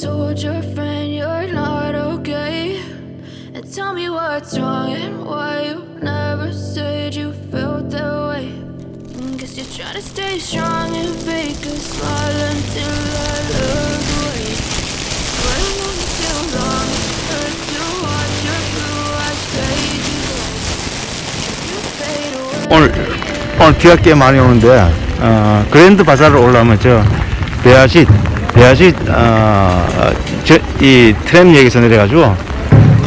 told your friend you're not okay? And tell me what's wrong and why you never said you felt that way. Mm, Guess you're trying to stay strong and fake a smile until I look away. But I know you too long. It hurts to watch your blue eyes fade black. You fade away. 오늘 오늘 비가 꽤 많이 오는데 어, 그랜드 바자를 올라오면 저 베아sit 베아sit 어, 저, 이 트램 역에서 내려가지고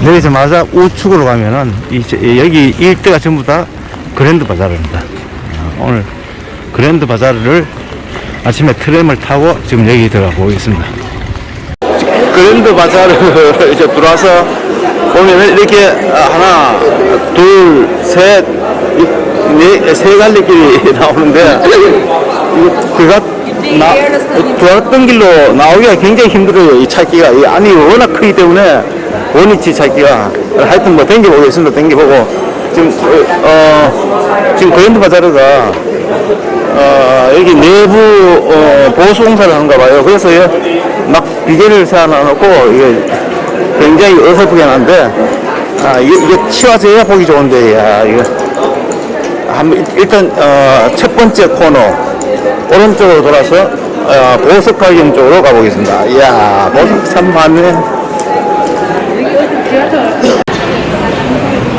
내리자마자 우측으로 가면은 이, 여기 일대가 전부 다 그랜드 바자르입니다. 어, 오늘 그랜드 바자르를 아침에 트램을 타고 지금 여기 들어가고 있습니다. 그랜드 바자르 이제 들어와서 보면은 이렇게 하나, 둘, 셋, 네, 세 갈래 길이 나오는데 그가 나, 좋았던 길로 나오기가 굉장히 힘들어요. 이 찾기가 이 안이 워낙 크기 때문에 원위치 찾기가 하여튼 뭐 댕겨보겠습니다. 댕겨보고 지금 어, 어, 지금 그랜드 바자르가 어, 여기 내부 어, 보수 공사를 하는가 봐요. 그래서 이막 비계를 세워놓고 이게 굉장히 어설프게 하는데 아, 이게, 이게 치워져야 보기 좋은데 야 이거 한, 일단 어, 첫 번째 코너 오른쪽으로 돌아서 어, 보석가경 쪽으로 가보겠습니다. 이야 보석 참 많네.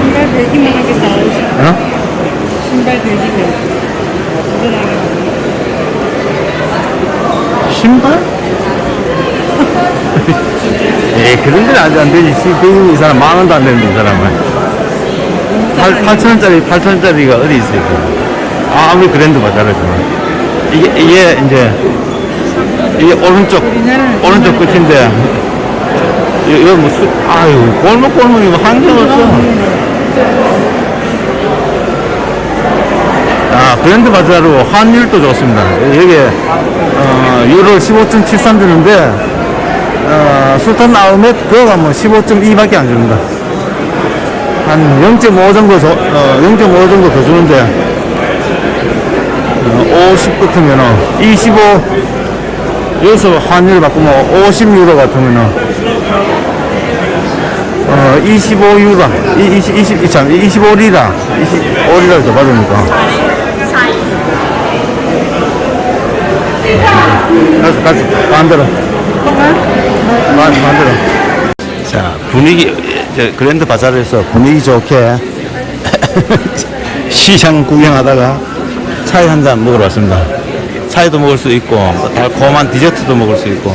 신발 들기만 하겠다. 어? 신발 들기만. 신발? 예, 그런 데는 아직 안 되지. 지금 이 사람 만 원도 안 되는데, 이 사람은. 8, 8천원짜리, 8천원짜리가 어디 있어요, 그. 아, 아무리 그랜드 바자르지만. 이게, 이게, 이제, 이게 오른쪽, 오른쪽 끝인데, 이- 이거 뭐, 수, 아유, 골목 골목이 뭐 한경 없어. 아, 그랜드 바자르 환율도 좋습니다. 여기에, 어, 유로 15.73 주는데, 어, 술탄 아우멧 들어가면 15.2밖에 안 줍니다. 한 0.5 정도, 더, 어, 0.5 정도 더 주는데, 어, 50 같으면 은, 25, 여기서 환율 바꾸면 50유로 같으면은, 어, 25유로, 20, 20, 참, 25리라, 25리라 더 받으니까. 가서, 가서, 만들어. 만, 만들어. 자, 분위기, 저 그랜드 바자르에서 분위기 좋게 시장 구경하다가 차이 한 잔 먹으러 왔습니다. 차이도 먹을 수 있고, 뭐 달콤한 디저트도 먹을 수 있고,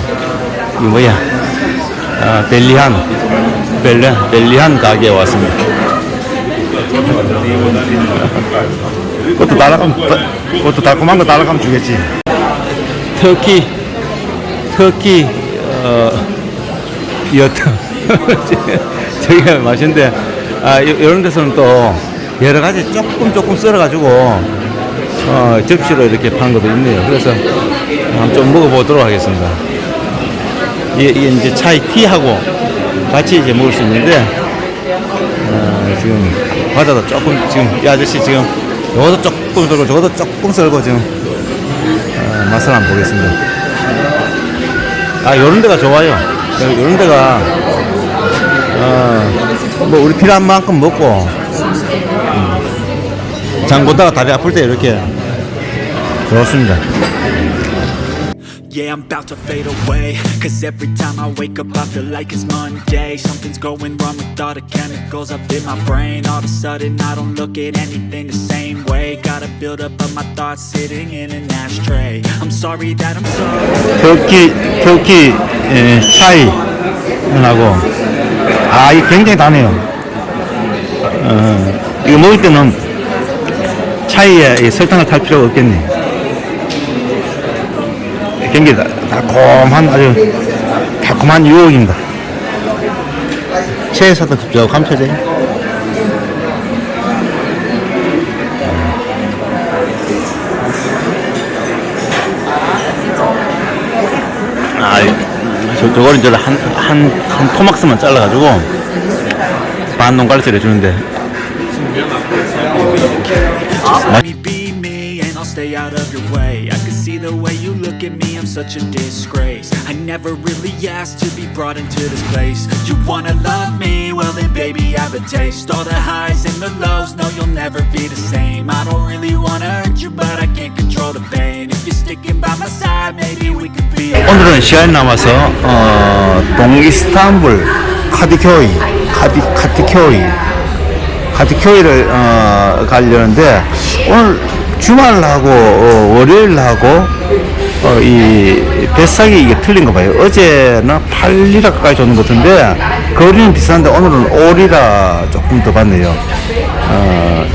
이 뭐야, 아, 벨리한, 벨리한, 벨리한 가게에 왔습니다. 그것도 날아가면, 그것도 달콤한 거 날아가면 주겠지. 터키, 터키, 어, 이어트. 되게 맛있는데, 아, 요- 이런 데서는 또 여러 가지 조금 조금 썰어가지고, 어, 접시로 이렇게 파는 것도 있네요. 그래서 한번 좀 먹어보도록 하겠습니다. 이게, 이게 이제 차이 티하고 같이 이제 먹을 수 있는데, 어, 지금 과자도 조금, 지금 이 아저씨 지금 요것도 조금 썰고 저것도 조금 썰고 지금 어, 맛을 한번 보겠습니다. 아, 요런 데가 좋아요. 요- 요런 데가, 어, 뭐, 우리 필요한 만큼 먹고, 음, 장 보다가 다리 아플 때 이렇게 좋습니다. Yeah, I'm about to fade away Cause every time I wake up I feel like it's Monday Something's going wrong with all the chemicals up in my brain All of a sudden I don't look at anything the same way Gotta build up of my thoughts sitting in an ashtray I'm sorry that I'm so 터키, 터키, 에, 차이, 하고, 아, 이게 굉장히 다네요. 어, 이거 먹을 때는 차이에 이 설탕을 탈 필요가 없겠네. 굉장히 다- 달콤한, 아주 달콤한 유혹입니다. 체에서도 흡족한 표정. 아, 저, 저거는 이제 한, 한, 한 토막스만 잘라가지고 반 농가리를 해주는데 such a disgrace I never really asked to be brought into this place You wanna love me? Well then baby I have a taste All the highs and the lows, no you'll never be the same I don't really wanna hurt you but I can't control the pain If you're sticking by my side, maybe we could be 오늘은 시간이 남아서 어, 동이스탄불 카디쿄이 카디 카디쿄이 카디쿄이를 어, 가려는데 오늘 주말하고 어, 월요일하고 어, 이 뱃삭이 이게 틀린 거 봐요. 어제는 8리라까지 줬는 것 같은데 거리는 비싼데 오늘은 5리라 조금 더 받네요. 어,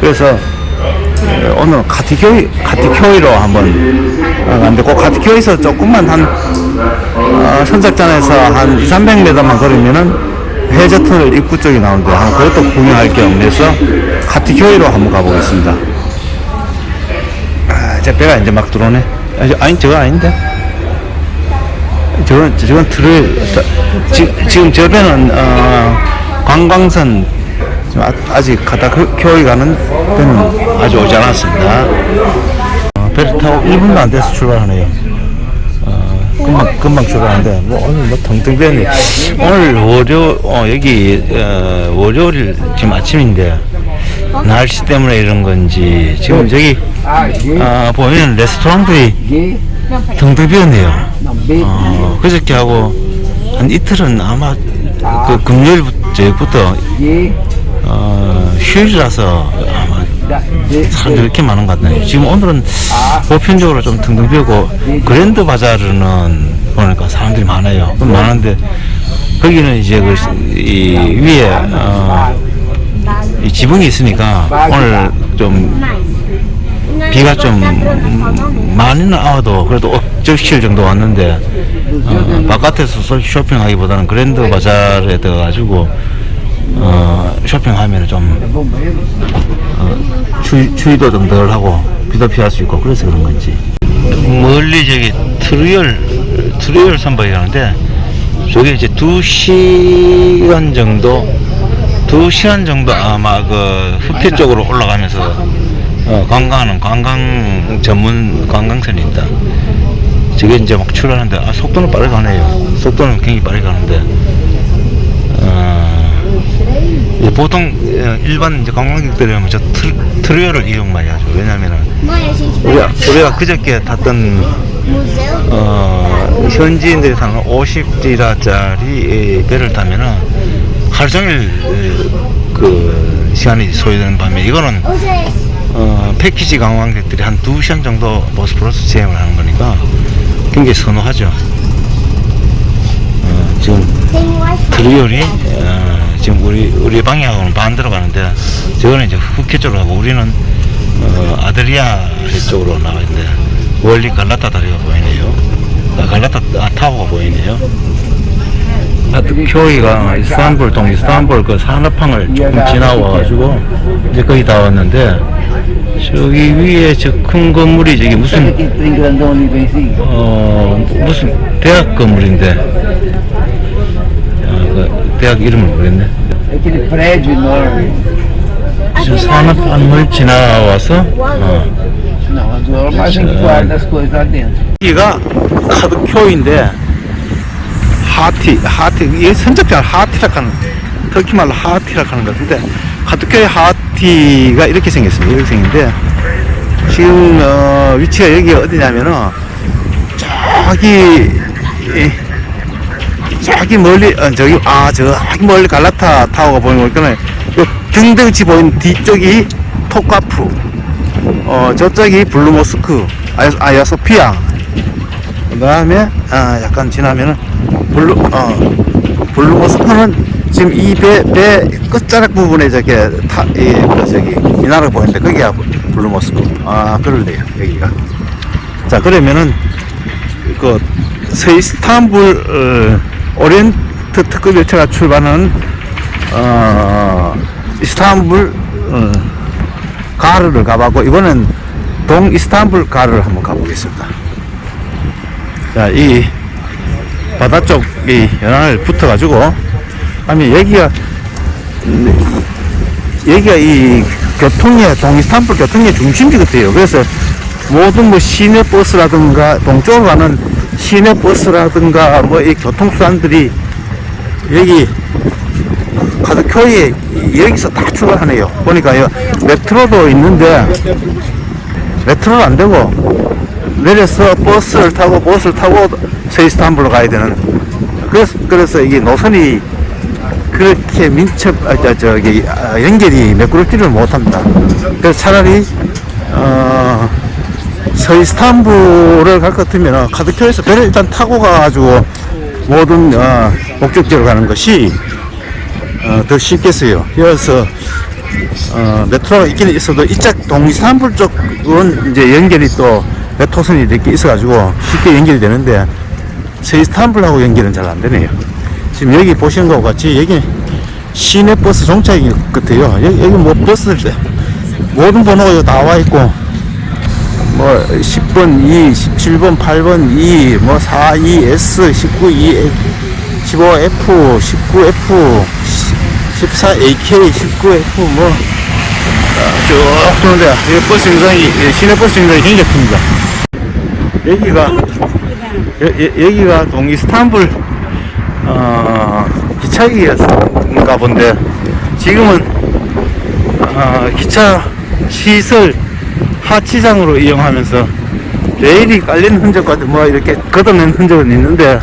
그래서 어, 오늘 카티교이 카티교이로 한번 어, 갔는데 그 카티교이에서 조금만 한 어, 선착장에서 한 2, 300m만 걸으면은 해저 터널 입구 쪽이 나오는데 한 그것도 구경할 겸 해서 카티교이로 한번 가보겠습니다. 아, 제 배가 이제 막 들어오네. 아니, 저거 아닌데. 저건 저건 트를 지, 지금 저 배는 어, 관광선 아, 아직 가다 교회 가는 배는 아직 오지 않았습니다. 어, 배를 타고 1분도 안 돼서 출발하네요. 어, 금방 금방 출발하는데 뭐 오늘 뭐 텅텅 비었네. 오늘 월요 어, 여기 어, 월요일 지금 아침인데 날씨 때문에 이런 건지 지금 저기 아, 보면 레스토랑들이 텅텅 비었네요. 어, 그저께 하고 한 이틀은 아마 그 금요일부터 어, 휴일이라서 아마 사람들이 이렇게 많은 것 같네요. 지금 오늘은 보편적으로 좀 텅텅 비었고 그랜드 바자르는 보니까 사람들이 많아요. 좀 많은데 거기는 이제 그 이 위에 어, 이 지붕이 있으니까 오늘 좀 비가 좀 많이는 안 와도 그래도 억적실 정도 왔는데 어, 바깥에서 소- 쇼핑하기보다는 그랜드 바자르에 들어가지고 어, 쇼핑하면 좀 어, 추위, 추위도 좀 덜하고 비도 피할 수 있고 그래서 그런 건지. 멀리 저기 트리얼 트리얼 선박이라는데 저게 이제 두 시간 정도 두 시간 정도 아마 그 흑해 쪽으로 올라가면서 어, 관광하는 관광 전문 관광선입니다. 저게 이제 막 출발하는데 아 속도는 빠르게 가네요. 속도는 굉장히 빠르게 가는데 어, 보통 어, 일반 이제 관광객들이면 저 트, 트리얼을 이용 많이 하죠. 왜냐면은 우리가 우리가 그저께 탔던 어, 현지인들이 타는 50디라짜리 배를 타면은 하루 종일 에, 그 시간이 소요되는 반면 이거는 어, 패키지 관광객들이 한 2시간 정도 보스포러스 체험을 하는 거니까 굉장히 선호하죠. 어, 지금 트리얼이 어, 지금 우리 우리 방향으로는 반대로 가는데 저거는 이제 흑해 쪽으로 가고 우리는 어, 아드리아 쪽으로 나와 있는데 멀리 갈라타 다리가 보이네요. 아, 갈라타 아, 타워가 보이네요. 교회가 이스탄불 동 이스탄불 그 산업항을 조금 지나와가지고 이제 거의 다 왔는데 저기 위에 저 큰 건물이 저기 무슨 어 무슨 대학 건물인데 아, 그 대학 이름을 모르겠네. 지금 산업항을 지나와서 어. 여기가 카드쿄인데 하티 하티 이게 선적자 하티라 하는 터키 말로 하티라 하는 것 같은데 카드쿄의 하티가 이렇게 생겼습니다. 이렇게 생긴데 지금 어, 위치가 여기 어디냐면은 저기 이, 저기 멀리 어, 저기 아 저기 멀리 갈라타 타워가 보이는 거니까 요 경등치 보이는 뒤쪽이 토카프 어 저쪽이 블루모스크 아야, 아야소피아. 그 다음에 아 약간 지나면은 블루 어. 블루모스크는 지금 이 배 배 끝자락 부분에 저게 타이 그 저기 미나를 보이는데 거기가 블루모스크 아 그럴래요 여기가. 자 그러면은 그 서이스탄불 어, 오리엔트 특급 열차가 출발하는 어 이스탄불 어, 가르를 가봤고 이번엔 동 이스탄불 가르를 한번 가보겠습니다. 자, 이 바다 쪽이 연안을 붙어가지고 아니 여기가 음, 여기가 이 교통의 동 이스탄불 교통의 중심지 같아요. 그래서 모든 뭐 시내 버스라든가 동쪽으로 가는 시내 버스라든가 뭐 이 교통수단들이 여기 가덕교에 여기서 다 출발하네요. 보니까요 메트로도 있는데 메트로는 안 되고 내려서 버스를 타고 버스를 타고 세이스탄불로 가야 되는 그래서 그래서 이게 노선이 그렇게 민첩 아, 저, 저기 아, 연결이 매끄럽지를 못합니다. 그래서 차라리 어, 서이스탄불을 갈 것 같으면 카드표에서 배를 일단 타고 가가지고 모든 어, 목적지로 가는 것이 어, 더 쉽겠어요. 그래서 어, 메트로가 있기는 있어도 이쪽 동이스탄불 쪽은 이제 연결이 또 메토선이 이렇게 있어가지고 쉽게 연결이 되는데 서이스탄불하고 연결은 잘 안 되네요. 지금 여기 보시는 것과 같이 여기 시내 버스 종착인 것 같아요. 여기, 여기 뭐 버스들 모든 번호가 여기 나와 있고 뭐 10번 2, 17번 8번 2, 뭐 4, 2, S, 19, 2, 15F, 19F, 14 AK, 19F 뭐쭉이 버스 정상이 예, 시내 버스 정상이 굉장히 큽니다. 여기가 여, 여, 여기가 동이 스탄불 어, 기차역인가 본데 지금은 어, 기차 시설 하치장으로 이용하면서 레일이 깔린 흔적과 뭐 이렇게 걷어낸 흔적은 있는데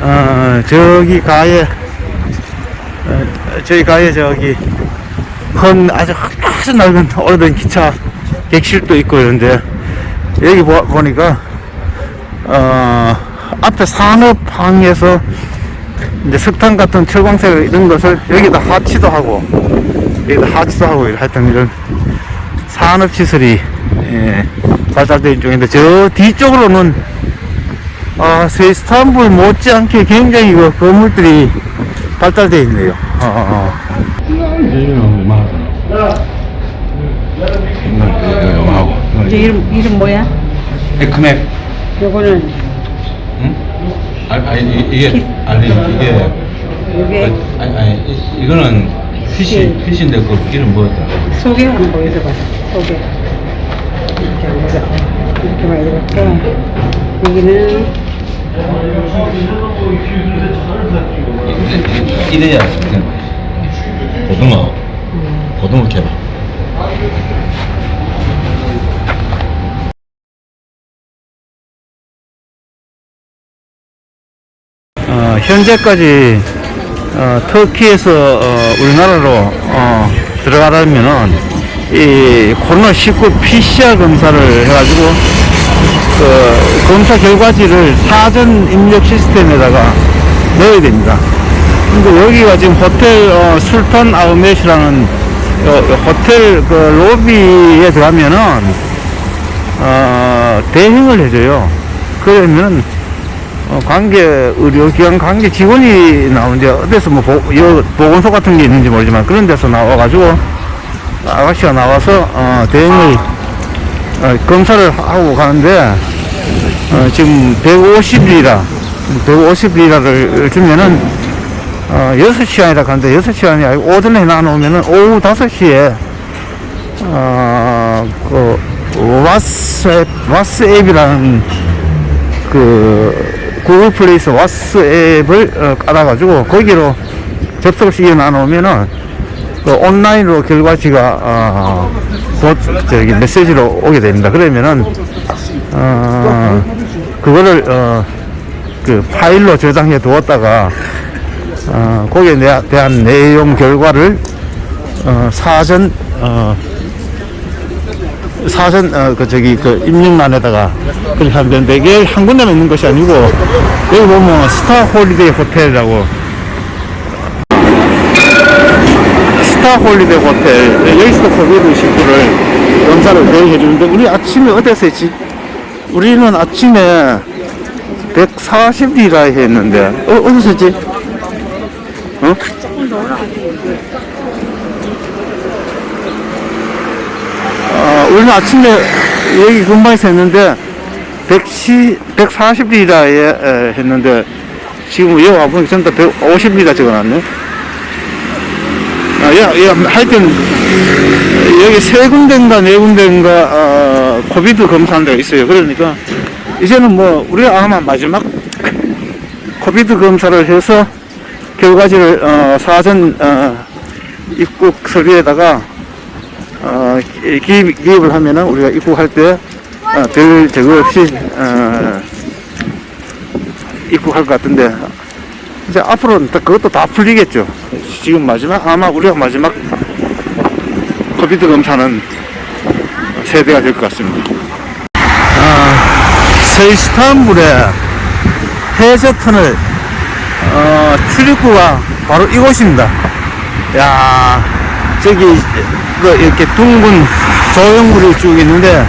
어, 저기 가에 어, 저기 가에 저기 큰 아주 아주 넓은 오래된 기차 객실도 있고 이런데 여기 보, 보니까 어, 앞에 산업항에서 이제 석탄 같은 철광색 이런 것을 여기다 하치도 하고 여기다 하치도 하고 하여튼 이런 산업 시설이 예, 발달된 중인데 저 뒤쪽으로는 아, 세이스탄불 못지않게 굉장히 그 건물들이 발달되어 있네요. 어, 어. 이제 이름, 이름 뭐야? 에크맥 요거는, 아니, 아니 이- 이게 아니 이게 요게 아니 아니 이- 이거는 피시 피시인데 그 이름 뭐였다? 소개 한번 보여줘봐. 소개. 이렇게 보자. 이렇게 봐야 되겠고. 여기는, 이- 이래야 그냥 고등어 고등어 캐 어, 현재까지 어, 터키에서 어, 우리나라로 어, 들어가려면은 이 코로나19 PCR 검사를 해가지고 그 검사 결과지를 사전 입력 시스템에다가 넣어야 됩니다. 근데 여기가 지금 호텔 어, 술탄 아우메시라는 어, 호텔 그 로비에 들어가면은 어, 대행을 해줘요. 그러면 어, 관계 의료기관 관계 직원이 나오는데 어디서 뭐 보, 여, 보건소 같은 게 있는지 모르지만 그런 데서 나와가지고 아가씨가 나와서 어, 대행을 어, 검사를 하고 가는데 어, 지금 150리라 150리라를 주면은 어, 6시간이라 하는데 6시간이 아니고 오전에 나눠오면은 오후 5시에 어, 그 왓츠앱 왓츠앱이라는 그 구글 플레이스 왓스 앱을 어, 깔아가지고 거기로 접속을 시켜 나누면은 그 온라인으로 결과지가 어, 곧 저기 메시지로 오게 됩니다. 그러면은 어, 그거를 어, 그 파일로 저장해 두었다가 어, 거기에 내- 대한 내용 결과를 어, 사전 어, 사전 어, 그 저기 그 입력란에다가 그렇게 하면 되는데 이게 한 군데만 있는 것이 아니고 여기 보면 스타 홀리데이 호텔이라고 스타 홀리데이 호텔 네, 여기서도 코비드 19를 검사를 매일 해주는데 우리 아침에 어디서 했지? 우리는 아침에 140리라 했는데 어, 어디서 했지? 어? 어, 우리는 아침에 여기 근방에서 했는데 110, 140리라에 했는데 지금 여기 와보니까 전부 다 150리라 적어놨네. 아, 야, 야, 하여튼 여기 세 군데인가 네 군데인가 어, 코비드 검사하는 데가 있어요. 그러니까 이제는 뭐 우리가 아마 마지막 코비드 검사를 해서 결과지를 어, 사전 어, 입국 서류에다가 어, 기- 기입, 기입을 하면은 우리가 입국할 때 어, 별 저거 없이 어, 입국할 것 같은데 이제 앞으로는 다 그것도 다 풀리겠죠. 지금 마지막 아마 우리가 마지막 코비드 검사는 세대가 될 것 같습니다. 아, 서이스탄불의 해저터널 어, 출입구가 바로 이곳입니다. 야, 저기 그 이렇게 둥근 조형물이 쭉 있는데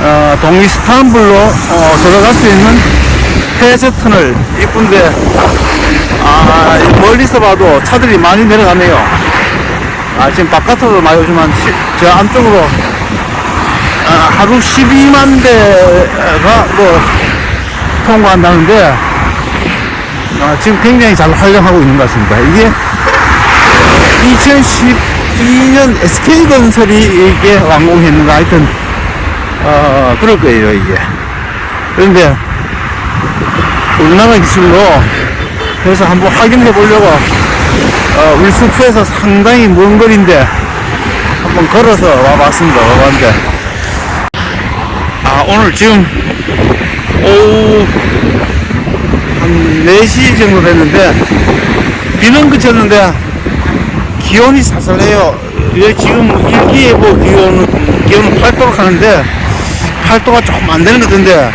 어, 동이 스탄불로 어, 들어갈 수 있는 해저 터널 이쁜데 아, 이 멀리서 봐도 차들이 많이 내려가네요. 아, 지금 바깥으로 많이 오지만 시- 저 안쪽으로 아, 하루 12만 대가 뭐 통과한다는데 아, 지금 굉장히 잘 활용하고 있는 것 같습니다. 이게 2012년 SK건설이 이게 완공했는가? 하여튼 어, 그럴 거예요 이게. 그런데 우리나라 기술로 그래서 한번 확인해 보려고 어, 우리 숙소에서 상당히 먼 거리인데 한번 걸어서 와봤습니다 와봤는데. 아 오늘 지금 오후 한 4시 정도 됐는데 비는 그쳤는데 기온이 사살해요. 예, 지금 일기예보 기온은, 기온은 8도로 가는데 8도가 조금 안 되는 것 같은데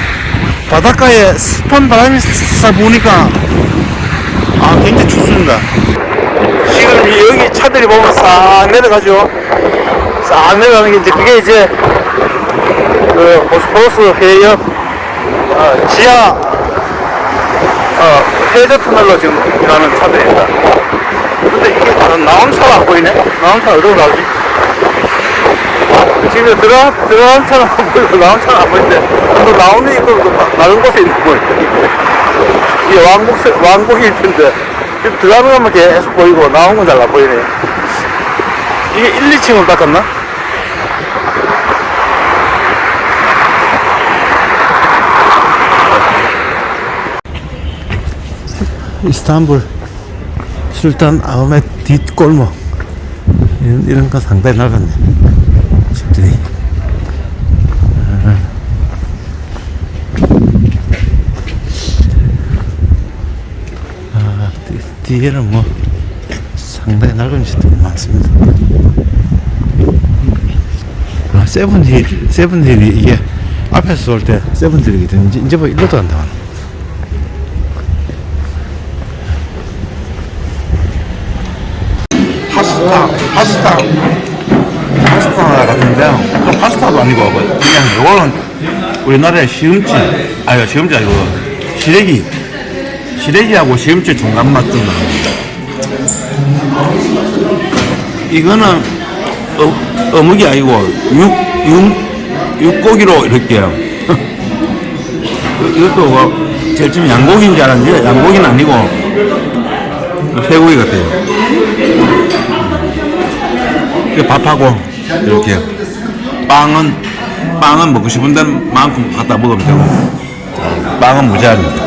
바닷가에 습한 바람이 싹 부니까 아 굉장히 춥습니다. 지금 여기 차들이 보면 싹 내려가죠. 싹 내려가는 게 이제 그게 이제 그 보스포러스 해역 어, 지하 어, 해저 터널로 지금 가는 차들입니다. 근데 이게 다 나온 차가 안 보이네? 나온 차 어디로 나오지? 지금 들어간, 들어간 차는 안 보이고 나온 차는 안 보이는데 또 나오는 입구도 다 다른 곳에 있는 거예요. 이게 왕복, 왕복일 텐데 지금 들어가는 것만 계속 보이고 나온 건 잘 안 보이네. 이게 1, 2층으로 닦았나? 이스탄불 술탄 아흐메 뒷골목. 이런, 이런 거 상당히 넓었네. 집들이. 아, 아, 뒤, 뒤에는 뭐 상당히 넓은 집들이 많습니다. 아, 세븐힐 세븐힐이 이게 앞에서 올 때 세븐힐이거든. 이제, 이제 뭐 일로도 간다 파스타, 파스타, 파스타 같은데, 그 파스타도 아니고, 뭐 그냥 이거는 우리나라의 시금치, 아니, 시금치 아니고, 시래기, 시래기하고 시금치 중간 맛 좀 나는. 이거는 어, 어묵이 아니고, 육, 육, 육고기로 이렇게. 이것도 뭐, 제일 처음 양고기인 줄 알았는데, 양고기는 아니고, 새고기 같아요. 밥하고 이렇게 빵은 빵은 먹고 싶은 데만큼 갖다 먹으면 되고 빵은 무제한입니다.